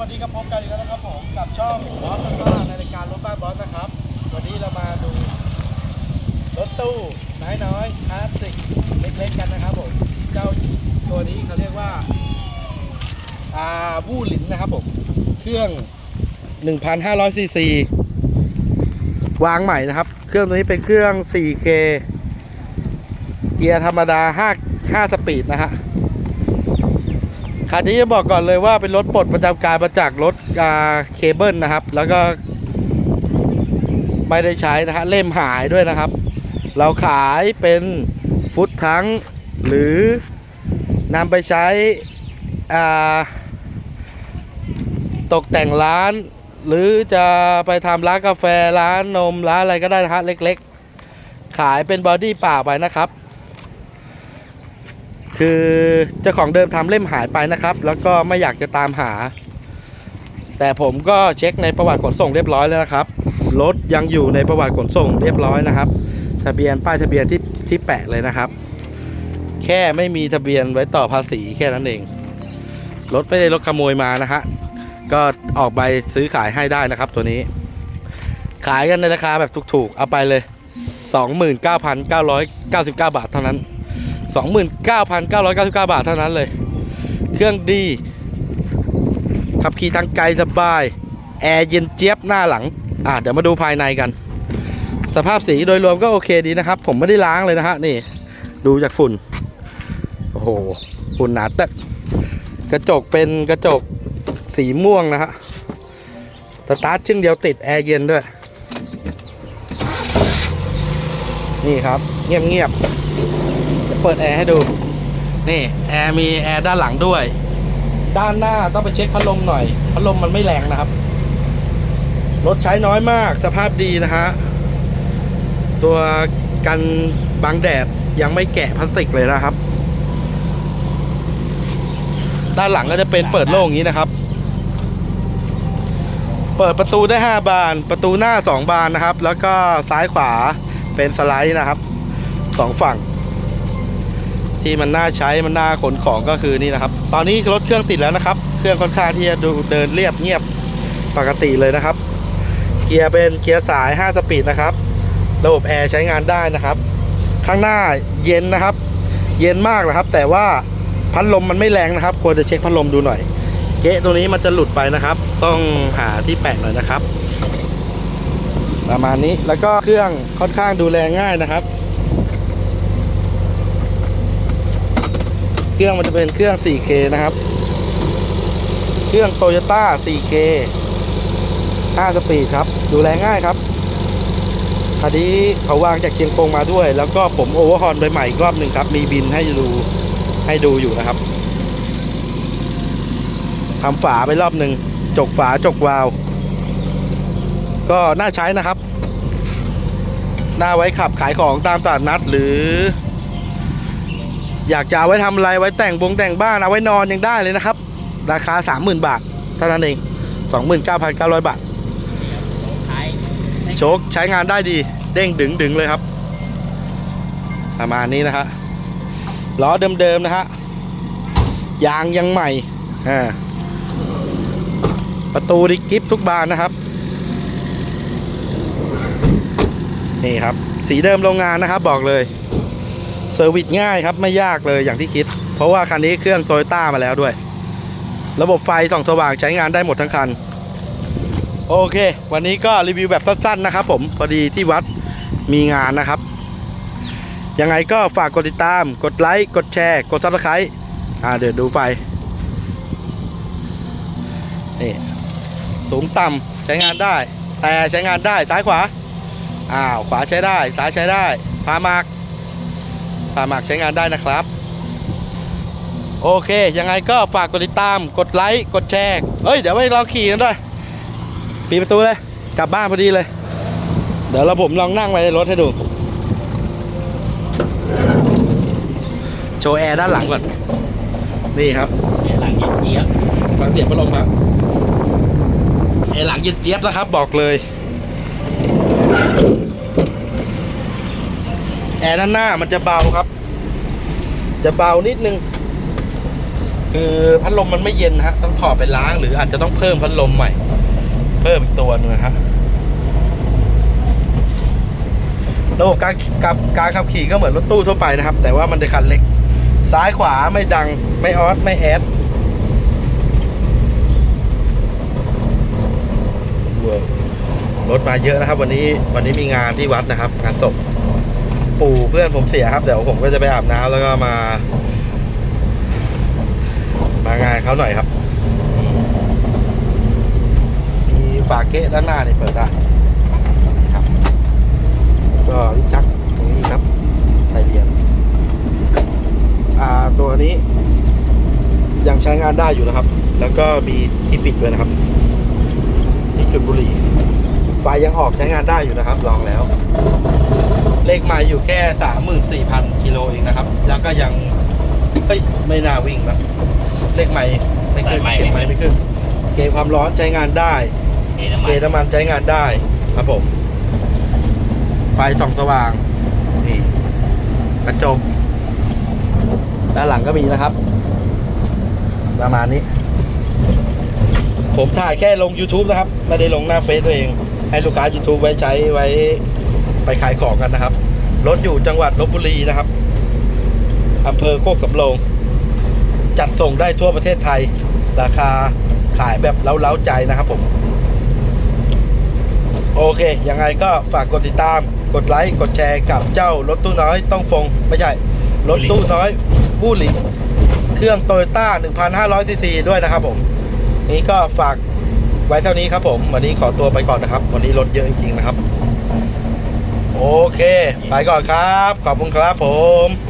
วันนี้ก็พบกันอีกแล้วนะครับผมกับช่องบอสซ่าในรายการรถบ้านบอสนะครับ วันนี้เรามาดูรถตู้น้อยๆคลาสสิกเล็กๆกันนะครับผมเจ้าตัวนี้เขาเรียกว่าอาวูหลินนะครับผมเครื่อง1,500ซีซีวางใหม่นะครับ เครื่องตัวนี้เป็นเครื่อง 4K เกียร์ธรรมดา 5 5 สปีดนะฮะ คันนี้จะบอกก่อนเลยว่าเป็นรถปลดประจำการมาจากรถเคเบิลนะครับ แล้วก็ไม่ได้ใช้นะฮะเล่มหายด้วยนะครับ เราขายเป็นฟุตทั้งหรือนำไปใช้ตกแต่งร้าน หรือจะไปทำร้านกาแฟร้านนมร้านอะไรก็ได้นะฮะเล็กๆ ขายเป็นบอดี้เปล่าไปนะครับ คือเจ้าของเดิมทำเล่มหายไปนะครับ แล้วก็ไม่อยากจะตามหา แต่ผมก็เช็คในประวัติขนส่งเรียบร้อยแล้วนะครับรถยังอยู่ในประวัติขนส่งเรียบร้อยนะครับ ทะเบียนป้ายทะเบียนที่ที่แปะเลยนะครับ แค่ไม่มีทะเบียนไว้ต่อภาษีแค่นั้นเองรถไม่ได้รถขโมยมานะฮะก็ออกใบซื้อขายให้ได้นะครับตัวนี้ ขายกันในราคาแบบถูกๆ เอาไปเลย 29,999 บาทเท่านั้น 29,999 บาทเท่านั้นเลย เครื่องดี ขับขี่ทางไกลสบาย แอร์เย็นเจี๊ยบหน้าหลัง อะเดี๋ยวมาดูภายในกัน สภาพสีโดยรวมก็โอเคดีนะครับ ผมไม่ได้ล้างเลยนะฮะ นี่ ดูจากฝุ่น โอ้โห ฝุ่นหนาแต่กระจกเป็นกระจกสีม่วงนะฮะ สตาร์ทชึ่งเดียวติดแอร์เย็นด้วย นี่ครับ เงียบๆจะ เปิดแอร์ให้ดู นี่แอร์มีแอร์ด้านหลังด้วย ด้านหน้าต้องไปเช็คพัดลมหน่อย พัดลมมันไม่แรงนะครับ รถใช้น้อยมาก สภาพดีนะฮะ ตัวกันบังแดดยังไม่แกะพลาสติกเลยนะครับ ด้านหลังก็จะเป็นเปิดโล่งอย่างนี้นะครับ เปิดประตูได้ 5 บาน ประตูหน้า 2 บานนะครับ แล้วก็ซ้ายขวาเป็นสไลด์นะครับสองฝั่ง ที่มันน่าใช้มันน่าขนของก็คือนี่นะครับ ตอนนี้รถเครื่องติดแล้วนะครับ เครื่องค่อนข้างที่จะดูเดินเรียบเงียบปกติเลยนะครับ เกียร์เป็นเกียร์สาย 5 สปีดนะครับ ระบบแอร์ใช้งานได้นะครับ ข้างหน้าเย็นนะครับ เย็นมากนะครับ แต่ว่าพัดลมมันไม่แรงนะครับ ควรจะเช็คพัดลมดูหน่อย เกะตัวนี้มันจะหลุดไปนะครับ ต้องหาที่แปะหน่อยนะครับ ประมาณนี้แล้วก็เครื่องค่อนข้างดูแลง่ายนะครับ เครื่องมันจะเป็นเครื่อง 4K นะครับ เครื่อง Toyota 4K 5สปีดครับ ดูแลง่ายครับคันนี้เขาวางจากเชียงกงมาด้วย แล้วก็ผมโอเวอร์ฮอนไปใหม่อีกรอบหนึ่งครับ มีบินให้ดูให้ดูอยู่นะครับทำฝาไปรอบหนึ่งจกฝาจกวาล์วก็น่าใช้นะครับ น่าไว้ขับขายของตามตลาดนัดหรือ อยากจะเอาไว้ทำอะไรไว้แต่งบงแต่งบ้านเอาไว้นอนยังได้เลยนะครับ ราคา 30,000 บาทเท่านั้นเอง 29,900 บาทขายโชคใช้งานได้ดี เด้งดึงดึงเลยครับ ประมาณนี้นะฮะล้อเดิมๆนะฮะยางยังใหม่อ่าประตูดิกิฟทุกบานนะครับนี่ครับ สีเดิมโรงงานนะครับบอกเลย เซอร์วิสง่ายครับไม่ยากเลยอย่างที่คิด เพราะว่าคันนี้เครื่องโตโยต้ามาแล้วด้วย ระบบไฟส่องสว่างใช้งานได้หมดทั้งคัน โอเค วันนี้ก็รีวิวแบบสั้นๆนะครับผมพอดีที่วัดมีงานนะครับ ยังไงก็ฝากกดติดตาม กดไลค์ กดแชร์ กดซับสไครต์อ่าเดี๋ยวดูไฟนี่สูงต่ำใช้งานได้ แต่ใช้งานได้ซ้ายขวาอ้าวขวาใช้ได้ ซ้ายใช้ได้พามาก พามากใช้งานได้นะครับ โอเค ยังไงก็ฝากกดติดตาม กดไลค์ กดแชร์ เอ้ย เดี๋ยวไปลองขี่กันด้วยปิดประตูเลย กลับบ้านพอดีเลย เดี๋ยวเราผมลองนั่งไปในรถให้ดู โชว์แอร์ด้านหลังก่อน นี่ครับหลังเยียบฟังเสียงพัดลมครับแอร์หลังเย็นเจี๊ยบนะครับ บอกเลย แอร์ด้านหน้ามันจะเบาครับ จะเบานิดนึง คือพัดลมมันไม่เย็นนะฮะ ต้องถอดไปล้างหรืออาจจะต้องเพิ่มพัดลมใหม่ เพิ่มอีกตัวหนึงนะฮะระบบการกับการขับขี่ก็เหมือนรถตู้ทั่วไปนะครับ แต่ว่ามันจะคันเล็ก ซ้ายขวาไม่ดังไม่ออสไม่แอดรถมาเยอะนะครับ วันนี้วันนี้มีงานที่วัดนะครับ งานศพ ปู่เพื่อนผมเสียครับ เดี๋ยวผมก็จะไปอาบน้ำแล้วก็มา มางานเขาหน่อยครับ มีฝาเกะด้านหน้านี่เปิดได้ครับ ก็ลิ้ชักตรงนี้ครับใส่เรียญอ่าตัวนี้ ยังใช้งานได้อยู่นะครับ แล้วก็มีที่ปิดด้วยนะครับนี่จุดบุหรี่ ไฟยังออกใช้งานได้อยู่นะครับ ลองแล้ว เลขไมาอยู่แค่ 34,000กิโลเองนะครับ แล้วก็ยังเฮ้ยไม่น่าวิ่งนะเลขใหม่ไม่ขึ้นไม่เก็บไม่ไม้ไม่ขึ้น เกมความร้อนใช้งานได้เทน้ำมัเกนน้ำมันใช้งานได้ครับผม ไฟส่องสว่างนี่กระจกด้านหลังก็มีนะครับ ประมาณนี้ ผมถ่ายแค่ลง YouTube นะครับ ไม่ได้ลงหน้าเฟซตัวเอง ให้ลูกค้า YouTube ไว้ใช้ไว้ไปขายของกันนะครับ รถอยู่จังหวัดลบบุรีนะครับอำเภอโคกสำโรง จัดส่งได้ทั่วประเทศไทย ราคาขายแบบเล้าๆใจนะครับผม โอเค ยังไงก็ฝากกดติดตาม กดไลค์ กดแชร์กับเจ้ารถตู้น้อยต้องฟง ไม่ใช่ รถตู้น้อยผู้หลิงเครื่องโตโยต้า1,500ซีซีด้วยนะครับผม นี้ก็ฝาก ไว้เท่านี้ครับผม วันนี้ขอตัวไปก่อนนะครับ วันนี้รถเยอะจริงๆนะครับ โอเค ไปก่อนครับ ขอบคุณครับผม